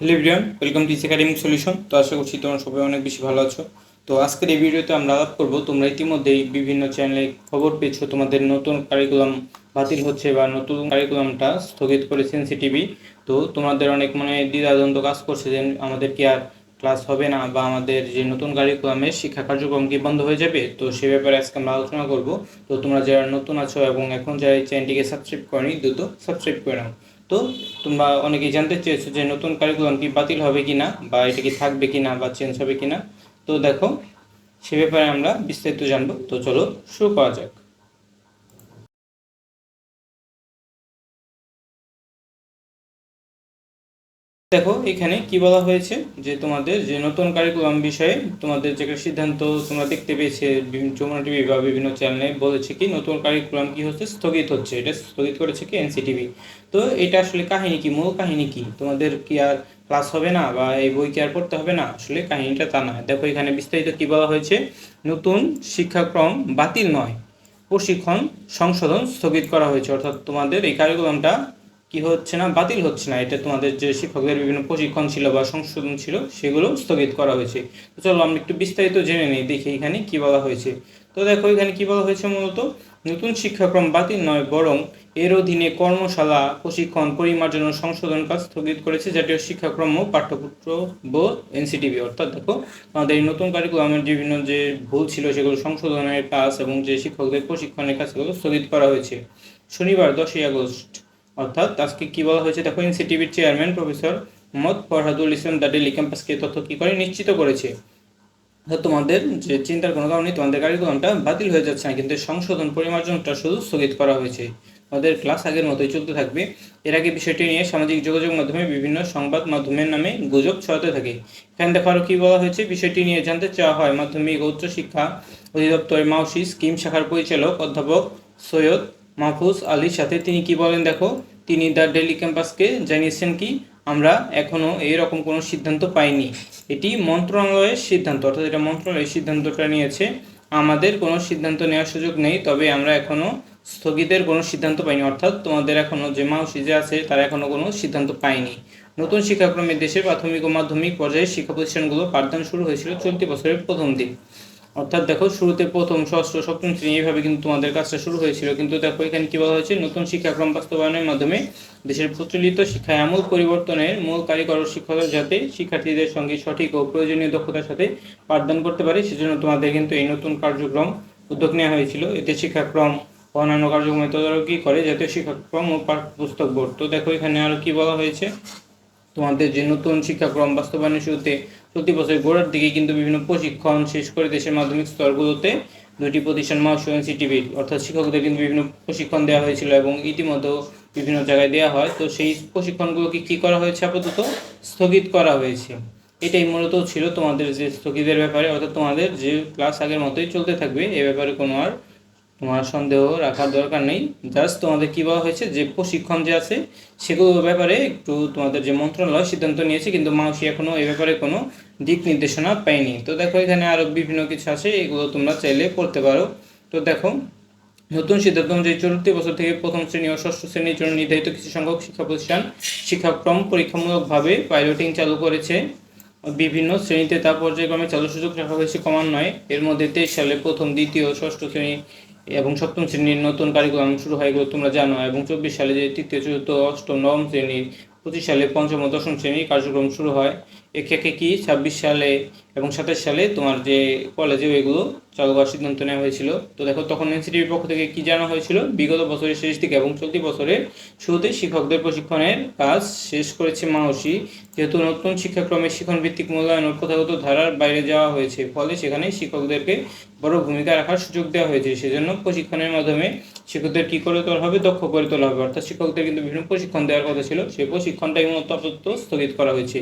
Hello everyone welcome to academic solution তো আশা করছি তোমরা সবাই অনেক বেশি ভালো আছো। তো আজকের এই ভিডিওতে আমরা আলাপ করব, তোমরা ইতিমধ্যেই বিভিন্ন চ্যানেলে খবর পেয়েছ, তোমাদের নতুন কারিকুলাম বাতিল হচ্ছে বা নতুন কারিকুলামটা স্থগিত করেছে এনসিটিভি তো তোমাদের অনেক মানে দ্বিধাদ্বন্দ্ব কাজ করছে যে আমাদের কি আর ক্লাস হবে না বা আমাদের যে নতুন কারিকুলামের শিক্ষা কার্যক্রম কি বন্ধ হয়ে যাবে? তো সে ব্যাপারে আজকে আমরা আলোচনা করব। তো তোমরা যারা নতুন আছো এবং এখন যারা এই চ্যানেলটিকে সাবস্ক্রাইব করনি, দ্রুত সাবস্ক্রাইব করে নাও। তো তোমরা অনেকেই জানতে চেয়েছো যে নতুন কারিকুলাম কি বাতিল হবে কি না বা এটা কি থাকবে কি না বা চেঞ্জ হবে কি না তো দেখো, সে ব্যাপারে আমরা বিস্তারিত জানব। তো চলো শুরু করা যাক। দেখো, এখানে কি বলা হয়েছে? যে তোমাদের যে নতুন কারিকুলাম বিষয়ে তোমাদের যে সিদ্ধান্ত তোমরা দেখতে পেয়েছে যমুনা টিভি বা বিভিন্ন চ্যানেলে বলেছে কি, নতুন কারিকুলাম কি হচ্ছে, স্থগিত হচ্ছে। এটা স্থগিত করেছে কি এনসিটিভি তো এটা আসলে কাহিনী কি, মূল কাহিনী কি? তোমাদের কি আর ক্লাস হবে না বা এই বই কি আর পড়তে হবে না? আসলে কাহিনীটা তা নয়। দেখো, এখানে বিস্তারিত কি বলা হয়েছে? নতুন শিক্ষাক্রম বাতিল নয়। প্রশিক্ষণ সংশোধন স্থগিত করা হয়েছে। অর্থাৎ তোমাদের এই কারিকুলামটা কি হচ্ছে না, বাতিল হচ্ছে না। এটা তোমাদের যে শিক্ষকদের বিভিন্ন প্রশিক্ষণ ছিল বা সংশোধন ছিল, সেগুলো স্থগিত করা হয়েছে। তো চলো আমরা একটু বিস্তারিত জেনে নিই, দেখি এখানে কি বলা হয়েছে। তো দেখো এখানে কি বলা হয়েছে মূলত? নতুন শিক্ষাক্রম বাতিল নয়, বরং এর অধীনে কর্মশালা, প্রশিক্ষণ, পরিমার্জন সংশোধন কাজ স্থগিত করেছে জাতীয় শিক্ষাক্রম ও পাঠ্যপুত্র বোর্ড, এনসিটিভি। অর্থাৎ দেখো, আমাদের এই নতুন কারিকুলামের বিভিন্ন যে ভুল ছিল, সেগুলো সংশোধনের কাজ এবং যে শিক্ষকদের প্রশিক্ষণের কাজ সেগুলো স্থগিত করা হয়েছে। শনিবার, দশই আগস্ট অর্থাৎ আজকে কি বলা হয়েছে? দেখো এনসিটিভির chairman professor Mohammad Farhadul Islam the daily ক্যাম্পাসকে তথ্য কি করে নিশ্চিত করেছে? তোমাদের যে চিন্তার কোনো কারণে তোমাদের কারিকুলামটা বাতিল হয়ে যাচ্ছে না, কিন্তু সংশোধন পরিমার্জনটা শুধু স্থগিত করা হয়েছে। আমাদের ক্লাস আগের মতোই চলতে থাকবে। এর আগে বিষয়টি নিয়ে সামাজিক যোগাযোগ মাধ্যমে বিভিন্ন সংবাদ মাধ্যমের নামে গুজব ছড়াতে থাকে। এখানে দেখো আরও কী বলা হয়েছে? বিষয়টি নিয়ে জানতে চাওয়া হয় মাধ্যমিক উচ্চশিক্ষা অধিদপ্তরের মাউসি স্কিম শাখার পরিচালক অধ্যাপক সৈয়দ মাহফুজ আলীর সাথে তিনি কি বলেন দেখো? তিনি দ্য ডেলি ক্যাম্পাসকে জানিয়েছেন কি, আমরা এখনও এরকম কোনো সিদ্ধান্ত পাইনি। এটি মন্ত্রণালয়ের সিদ্ধান্ত, অর্থাৎ এটা মন্ত্রণালয়ের সিদ্ধান্তটা নিয়েছে। আমাদের কোনো সিদ্ধান্ত নেওয়ার সুযোগ নেই, তবে আমরা এখনও স্থগিতের কোনো সিদ্ধান্ত পাইনি। অর্থাৎ তোমাদের এখনও যে মাউসি যে আছে, তারা এখনও কোনো সিদ্ধান্ত পায়নি। নতুন শিক্ষাক্রমে দেশের প্রাথমিক ও মাধ্যমিক পর্যায়ে শিক্ষা প্রতিষ্ঠানগুলো পাঠদান শুরু হয়েছিল চলতি বছরের প্রথম দিন। অর্থাৎ দেখো, শুরুতে প্রথম ষষ্ঠ, সপ্তম শ্রেণি এইভাবে কিন্তু তোমাদের কাজটা শুরু হয়েছিল। কিন্তু দেখো, এখানে কি বলা হয়েছে? নতুন শিক্ষাক্রম বাস্তবায়নের মাধ্যমে দেশের প্রচলিত শিক্ষায় আমূল পরিবর্তনের মূল কারিগর শিক্ষকরা যাতে শিক্ষার্থীদের সঙ্গে সঠিক ও প্রয়োজনীয় দক্ষতার সাথে পাঠদান করতে পারে, সেজন্য তোমাদের কিন্তু এই নতুন কার্যক্রম উদ্যোগ নেওয়া হয়েছিল। এতে শিক্ষাক্রম অন্যান্য কার্যক্রমে তদারকি করে জাতীয় শিক্ষাক্রম ও পাঠ্যপুস্তক বোর্ড। তো দেখো, এখানে আরও কি বলা হয়েছে? তোমাদের যে নতুন শিক্ষাক্রম বাস্তবায়নের শুরুতে প্রতি বছরের গোড়ার দিকে কিন্তু বিভিন্ন প্রশিক্ষণ শেষ করে দেশের মাধ্যমিক স্তরগুলোতে দুটি প্রতিষ্ঠান মাউস এনসিটিভির, অর্থাৎ শিক্ষকদের কিন্তু বিভিন্ন প্রশিক্ষণ দেওয়া হয়েছিল এবং ইতিমধ্যে বিভিন্ন জায়গায় দেওয়া হয়। তো সেই প্রশিক্ষণগুলোকে কী করা হয়েছে আপাতত? স্থগিত করা হয়েছে। এটাই মূলত ছিল তোমাদের যে স্থগিতের ব্যাপারে, অর্থাৎ তোমাদের যে ক্লাস আগের মতোই চলতে থাকবে, এ ব্যাপারে কোনো আর তোমার সন্দেহ রাখার দরকার নেই। জাস্ট তোমাদের কী বলা হয়েছে, যে প্রশিক্ষণ যে আছে সেগুলোর ব্যাপারে একটু তোমাদের যে মন্ত্রণালয় সিদ্ধান্ত নিয়েছে, কিন্তু মাউসি এখনও এ ব্যাপারে কোনো দিক নির্দেশনা পায়নি। তো দেখো, এখানে আরও বিভিন্ন কিছু আছে, এগুলো তোমরা চাইলে পড়তে পারো। তো দেখো, নতুন সিদ্ধান্ত অনুযায়ী চলতি বছর থেকে প্রথম শ্রেণি ও ষষ্ঠ শ্রেণির জন্য নির্ধারিত কিছু সংখ্যক শিক্ষা প্রতিষ্ঠান শিক্ষাক্রম পরীক্ষামূলকভাবে পাইলটিং চালু করেছে। বিভিন্ন শ্রেণীতে তা পর্যায়ক্রমে চালু সুযোগ রাখা হয়েছে ক্রমান্বয়ে। এর মধ্যে তেইশ সালে প্রথম, দ্বিতীয় ষষ্ঠ শ্রেণি এবং সপ্তম শ্রেণির নতুন কারিকুলাম শুরু হয় এগুলো তোমরা জানো। এবং চব্বিশ সালে যে তৃতীয়, চতুর্থ, অষ্টম, নবম শ্রেণির পঁচিশ সালে পঞ্চম ও দশম শ্রেণির কার্যক্রম শুরু হয়। একে কি? ছাব্বিশ সালে এবং সাতাশ সালে তোমার যে কলেজে এগুলো চালু করার সিদ্ধান্ত নেওয়া হয়েছিল। তো দেখো, তখন এনসিটিভির পক্ষ থেকে কি জানা হয়েছিল? বিগত বছরের শেষ দিকে এবং চলতি বছরের শুরুতে শিক্ষকদের প্রশিক্ষণের কাজ শেষ করেছে মাওসি যেহেতু নতুন শিক্ষাক্রমে শিক্ষণ ভিত্তিক মূল্যায়ন প্রথাগত ধারার বাইরে যাওয়া হয়েছে, ফলে সেখানে শিক্ষকদেরকে বড় ভূমিকা রাখার সুযোগ দেওয়া হয়েছে। সেজন্য প্রশিক্ষণের মাধ্যমে শিক্ষকদের কি করে তোলা হবে, দক্ষ করে তোলা হবে। অর্থাৎ শিক্ষকদের কিন্তু বিভিন্ন প্রশিক্ষণ দেওয়ার কথা ছিল। সেই প্রশিক্ষণটাই মূলত আপাতত স্থগিত করা হয়েছে।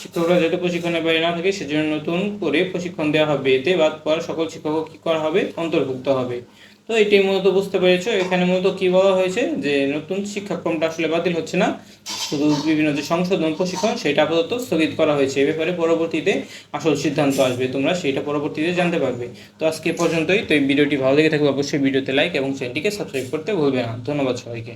শিক্ষকরা যাতে প্রশিক্ষণের বাইরে না থাকে, সেজন্য নতুন করে প্রশিক্ষণ দেওয়া হবে। এতে বাদ পর সকল শিক্ষক কি করা হবে? অন্তর্ভুক্ত হবে। তো এটাই মূলত বুঝতে পেরেছ। এখানে মূলত কি বলা হয়েছে যে নতুন শিক্ষাক্রমটা আসলে বাতিল হচ্ছে না। শুধু বিভিন্ন যে সংশোধন প্রশিক্ষণ, সেটা আপাতত স্থগিত করা হয়েছে। এ ব্যাপারে পরবর্তীতে আসল সিদ্ধান্ত আসবে। তোমরা সেটা পরবর্তীতে জানতে পারবে। তো আজকে পর্যন্তই। তো এই ভিডিওটি ভালো লেগে থাকলে অবশ্যই ভিডিওতে লাইক এবং চ্যানেলটিকে সাবস্ক্রাইব করতে ভুলবে না। ধন্যবাদ সবাইকে।